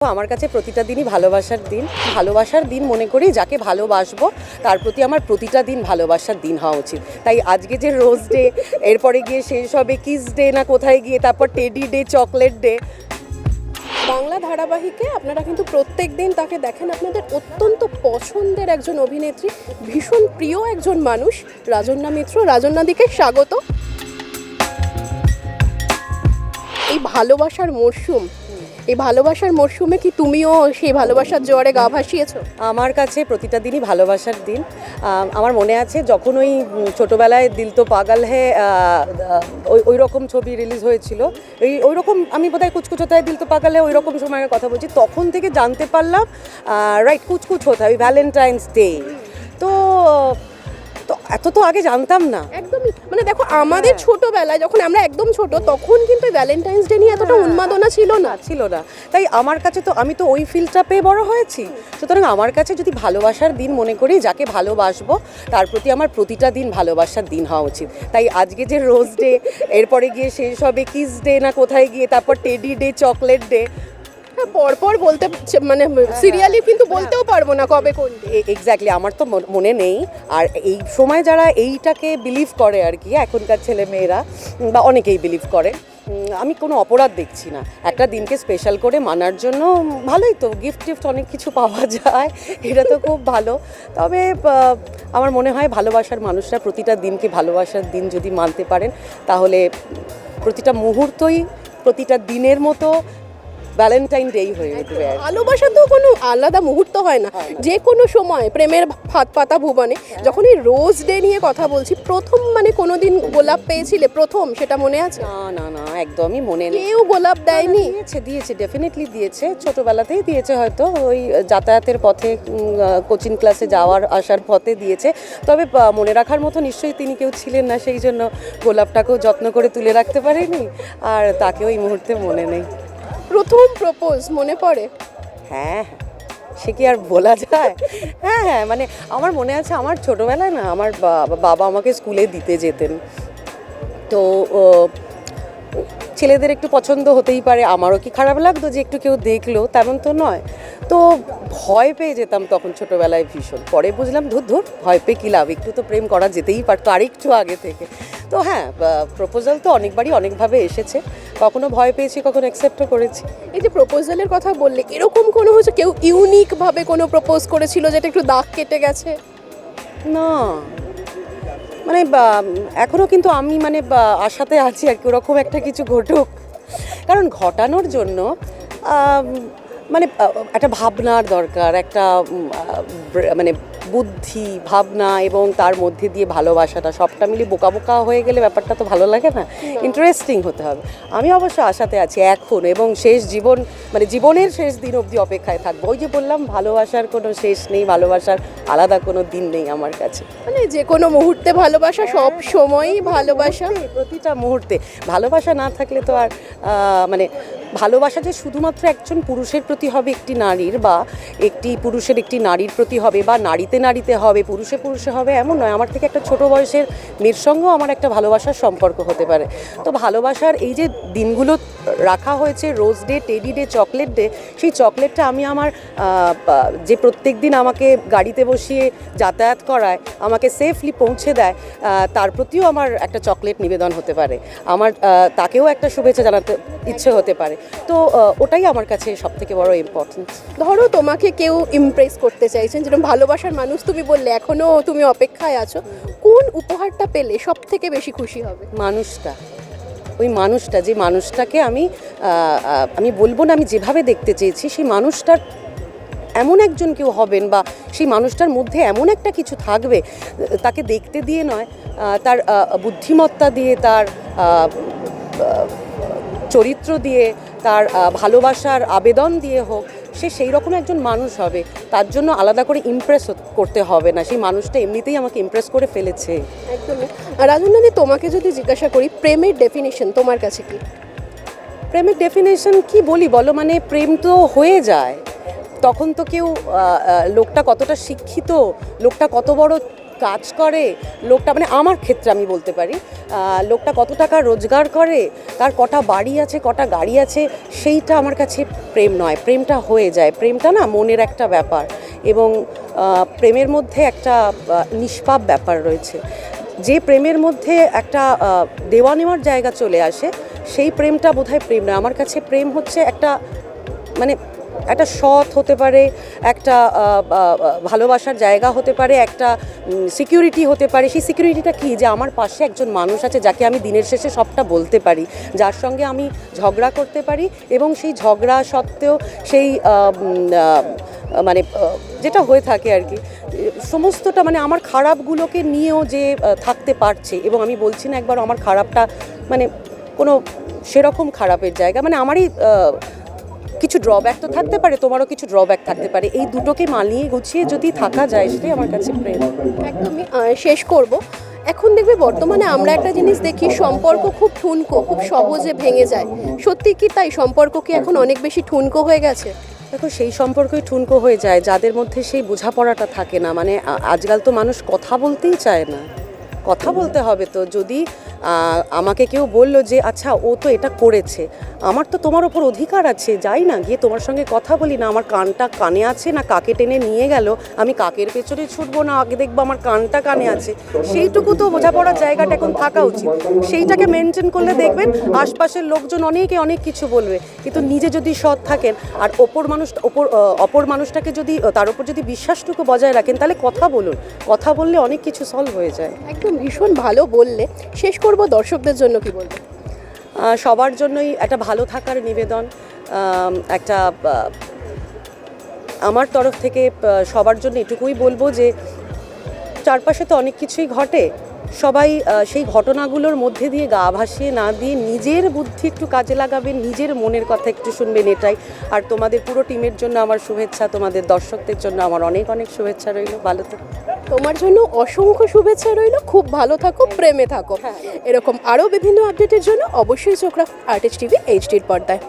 আমার কাছে প্রতিটা দিনই ভালোবাসার দিন। ভালোবাসার দিন মনে করি যাকে ভালোবাসবো, তার প্রতি আমার প্রতিটা দিন ভালোবাসার দিন হওয়া উচিত। তাই আজকে যে রোজ ডে এরপরে গিয়ে শেষ হবে কিস ডে না কোথায় গিয়ে, তারপর teddy day chocolate day Bangla ধারাবাহিকে আপনারা কিন্তু প্রত্যেক দিন তাকে দেখেন, আপনাদের অত্যন্ত পছন্দের একজন অভিনেত্রী, ভীষণ প্রিয় একজন মানুষ, রাজন্যা মিত্র। রাজন্যাদিকে স্বাগত। এই ভালোবাসার মরশুম এই ভালোবাসার মরশুমে কি তুমিও সেই ভালোবাসার জোয়ারে গা ভাসিয়েছো? আমার কাছে প্রতিটা দিনই ভালোবাসার দিন। আমার মনে আছে যখন ওই ছোটোবেলায় দিল তো পাগল হে ওই ওই রকম ছবি রিলিজ হয়েছিল। ওই ওই রকম আমি বোধহয় কুচকুচ হতে দিল তো পাগল হে ওই রকম সময়ের কথা বলছি। তখন থেকে জানতে পারলাম রাইট কুচকুচ হতে হয় ভ্যালেন্টাইন্স ডে তো তো এত তো আগে জানতাম না। একদমই মানে দেখো আমাদের ছোটবেলায় যখন আমরা একদম ছোট তখন কিন্তু ভ্যালেন্টাইন্স ডে নিয়ে এতটা উন্মাদনা ছিল না। ছিল না। তাই আমার কাছে তো আমি তো ওই ফিলটা পেয়ে বড় হয়েছি। সুতরাং আমার কাছে যদি ভালোবাসার দিন মনে করি যাকে ভালোবাসবো তার প্রতি আমার প্রতিটা দিন ভালোবাসার দিন হওয়া উচিত। তাই আজকে যে রোজ ডে এরপরে গিয়ে শেষ হবে কিস ডে না কোথায় গিয়ে তারপর টেডি ডে চকলেট ডে হ্যাঁ, পরপর বলতে মানে সিরিয়ালি কিন্তু বলতেও পারব না কবে কোন এক্স্যাক্টলি আমার তো মন- মনে নেই। আর এই সময় যারা এইটাকে বিলিভ করে আর কি এখনকার ছেলে মেয়েরা বা অনেকেই বিলিভ করে আমি কোনো অপরাধ দেখছি না। একটা দিনকে স্পেশাল করে মানার জন্য ভালোই তো গিফট টিফট অনেক কিছু পাওয়া যায় এটা তো খুব ভালো। তবে আমার মনে হয় ভালোবাসার মানুষরা প্রতিটা দিনকে ভালোবাসার দিন যদি মানতে পারেন তাহলে প্রতিটা মুহূর্তই প্রতিটা দিনের মতো ভ্যালেন্টাইন ডেই হয়ে উঠবে ভালোবাসা তো কোনো আলাদা মুহূর্ত হয় না। যে কোনো সময় প্রেমের ফাঁদ পাতা ভুবনে যখন এই রোজ ডে নিয়ে কথা বলছি প্রথম মানে কোনো দিন গোলাপ পেয়েছিলে? প্রথম সেটা মনে আছে? না না না একদমই মনে নেই। কেউ গোলাপ দেয়নি? দিয়েছে দিয়েছে ডেফিনেটলি দিয়েছে। ছোটোবেলাতেই দিয়েছে হয়তো ওই যাতায়াতের পথে কোচিং ক্লাসে যাওয়ার আসার পথে দিয়েছে। তবে মনে রাখার মতো নিশ্চয়ই তিনি কেউ ছিলেন না সেই জন্য গোলাপটাকেও যত্ন করে তুলে রাখতে পারেনি। আর তাকেও এই মুহূর্তে মনে নেই। প্রথম প্রপোজ, মনে পড়ে? হ্যাঁ সে কি আর বলা যায়? হ্যাঁ হ্যাঁ মানে আমার মনে আছে আমার ছোটোবেলায় না, আমার বাবা আমাকে স্কুলে দিতে যেতেন। তো ছেলেদের একটু পছন্দ হতেই পারে, আমারও কি খারাপ লাগতো যে একটু কেউ দেখল, তেমন তো নয়। তো ভয় পেয়ে যেতাম তখন ছোটোবেলায় ভীষণ। পরে বুঝলাম, ধুর ধুর, ভয় পেয়ে কী লাভ? একটু তো প্রেম করা যেতেই পারতো আরেকটু আগে থেকে। তো হ্যাঁ প্রপোজাল তো অনেকবারই, অনেকভাবে এসেছে। কখনো ভয় পেয়েছি কখনো অ্যাকসেপ্টও করেছি। এই যে প্রপোজালের কথা বললে এরকম কোনো হচ্ছে কেউ ইউনিকভাবে কোনো প্রপোজ করেছিল যেটা একটু দাগ কেটে গেছে? না। মানে বা- এখনও কিন্তু আমি মানে আশাতে আছি আর কি ওরকম একটা কিছু ঘটুক। কারণ ঘটানোর জন্য মানে একটা ভাবনার দরকার একটা মানে বুদ্ধি ভাবনা এবং তার মধ্যে দিয়ে ভালোবাসাটা সবটা মিলে বোকা বোকা হয়ে গেলে ব্যাপারটা তো ভালো লাগে না। ইন্টারেস্টিং হতে হবে। আমি অবশ্য আশাতে আছি এখন এবং শেষ জীবন মানে জীবনের শেষ দিন অবধি অপেক্ষায় থাকব। ওই যে বললাম ভালোবাসার কোনো শেষ নেই ভালোবাসার আলাদা কোনো দিন নেই আমার কাছে। মানে যে কোনো মুহূর্তে ভালোবাসা সব সময়ই ভালোবাসা। প্রতিটা মুহূর্তে। ভালোবাসা না থাকলে তো আর মানে ভালোবাসা যে শুধুমাত্র একজন পুরুষের প্রতি হবে একটি নারীর বা একটি পুরুষের একটি নারীর প্রতি হবে বা নারীতে নারীতে হবে, পুরুষে পুরুষে হবে, এমন নয়। আমার থেকে একটা ছোট বয়সের মেয়ের সঙ্গেও আমার একটা ভালোবাসার সম্পর্ক হতে পারে। তো ভালোবাসার এই যে দিনগুলো রাখা হয়েছে rose day teddy day chocolate day সেই চকলেটটা আমি আমার যে প্রত্যেক দিন আমাকে গাড়িতে বসিয়ে যাতায়াত করায় আমাকে সেফলি পৌঁছে দেয় তার প্রতিও আমার একটা চকলেট নিবেদন হতে পারে। আমার তাকেও একটা শুভেচ্ছা জানাতে ইচ্ছে হতে পারে। তো ওটাই আমার কাছে সব থেকে বড় ইম্পর্টেন্স ধরো তোমাকে কেউ ইমপ্রেস করতে চাইছেন যেরকম ভালোবাসার মানুষ তুমি বললে এখনও তুমি অপেক্ষায় আছো কোন উপহারটা পেলে সব থেকে বেশি খুশি হবে? মানুষটা। ওই মানুষটা, যে মানুষটাকে আমি আমি বলব না আমি যেভাবে দেখতে চেয়েছি, সেই মানুষটার এমন একজন কেউ হবেন বা সেই মানুষটার মধ্যে এমন একটা কিছু থাকবে, তাকে দেখতে দিয়ে নয় তার বুদ্ধিমত্তা দিয়ে, তার চরিত্র দিয়ে, তার ভালোবাসার আবেদন দিয়ে হোক সে সেই রকম একজন মানুষ হবে। তার জন্য আলাদা করে ইমপ্রেস করতে হবে না। সেই মানুষটা এমনিতেই আমাকে ইমপ্রেস করে ফেলেছে। একদমই। আর রাজনাদি তোমাকে যদি জিজ্ঞাসা করি প্রেমের ডেফিনেশন তোমার কাছে কি? প্রেমের ডেফিনেশন কি বলি বলো? মানে প্রেম তো হয়ে যায়। তখন তো কেউ লোকটা কতটা শিক্ষিত লোকটা কত বড় কাজ করে, লোকটা মানে আমার ক্ষেত্রে আমি বলতে পারি লোকটা কত টাকা রোজগার করে, তার কটা বাড়ি আছে, কটা গাড়ি আছে, সেইটা আমার কাছে প্রেম নয়, প্রেমটা হয়ে যায়। প্রেমটা না মনের একটা ব্যাপার এবং প্রেমের মধ্যে একটা নিষ্পাপ ব্যাপার রয়েছে। যে প্রেমের মধ্যে একটা দেওয়া নেওয়ার জায়গা চলে আসে, সেই প্রেমটা বোধহয় প্রেম নয়। আমার কাছে প্রেম হচ্ছে একটা মানে একটা সৎ হতে পারে, একটা ভালোবাসার জায়গা হতে পারে, একটা সিকিউরিটি হতে পারে। সেই সিকিউরিটিটা কি? যে আমার পাশে একজন মানুষ আছে যাকে আমি দিনের শেষে সবটা বলতে পারি, যার সঙ্গে আমি ঝগড়া করতে পারি এবং সেই ঝগড়া সত্ত্বেও সেই মানে যেটা হয়ে থাকে আর কি, সমস্তটা মানে আমার খারাপগুলোকে নিয়েও যে থাকতে পারছে এবং আমি বলছি না একবার আমার খারাপটা মানে কোনো সেরকম খারাপের জায়গা মানে আমারই কিছু ড্রব্যাক তো থাকতে পারে তোমারও কিছু ড্রব্যাক থাকতে পারে। এই দুটোকে মানিয়ে গুছিয়ে যদি থাকা যায় সেটাই আমার কাছে প্রেম একদমই শেষ করব। এখন দেখবে বর্তমানে আমরা একটা জিনিস দেখি সম্পর্ক খুব ঠুনকো খুব সহজে ভেঙে যায়। সত্যি কি তাই? সম্পর্ক কি এখন অনেক বেশি ঠুনকো হয়ে গেছে? দেখো সেই সম্পর্কই ঠুনকো হয়ে যায় যাদের মধ্যে সেই বোঝাপড়াটা থাকে না। মানে আজকাল তো মানুষ কথা বলতেই চায় না। কথা বলতে হবে তো। যদি আমাকে কেউ বলল যে আচ্ছা ও তো এটা করেছে। আমার তো তোমার ওপর অধিকার আছে, যাই না, গিয়ে তোমার সঙ্গে কথা বলি না, আমার কানটা কানে আছে না কাকে টেনে নিয়ে গেল, আমি কাকের পেছনে ছুটবো না, আগে দেখব আমার কানটা কানে আছে। সেইটুকু তো বোঝাপড়ার জায়গাটা এখন থাকা উচিত। সেইটাকে মেনটেন করলে দেখবেন আশপাশের লোকজন অনেকে অনেক কিছু বলবে, কিন্তু নিজে যদি সৎ থাকেন, আর ওপর মানুষ, ওপর অপর মানুষটাকে যদি তার উপর যদি বিশ্বাসটুকু বজায় রাখেন, তাহলে কথা বলুন। কথা বললে অনেক কিছু সলভ হয়ে যায়। একদম ভীষণ ভালো বললে। শেষ করব, দর্শকদের জন্য কি বলব? সবার জন্যই একটা ভালো থাকার নিবেদন একটা আমার তরফ থেকে সবার জন্য এটুকুই বলব যে চারপাশে তো অনেক কিছুই ঘটে। সবাই সেই ঘটনাগুলোর মধ্যে দিয়ে গা ভাসিয়ে না দিয়ে নিজের বুদ্ধি একটু কাজে লাগাবেন, নিজের মনের কথা একটু শুনবেন এটাই। আর তোমাদের পুরো টিমের জন্য আমার শুভেচ্ছা, তোমাদের দর্শকদের জন্য আমার অনেক অনেক শুভেচ্ছা রইল। ভালো থেকো। তোমার জন্য অসংখ্য শুভেচ্ছা রইল। খুব ভালো থাকো, প্রেমে থাকো। এরকম আরও বিভিন্ন আপডেটের জন্য অবশ্যই চোখ রাখো আর্টিস্ট টিভি এইচডির পর্দায়।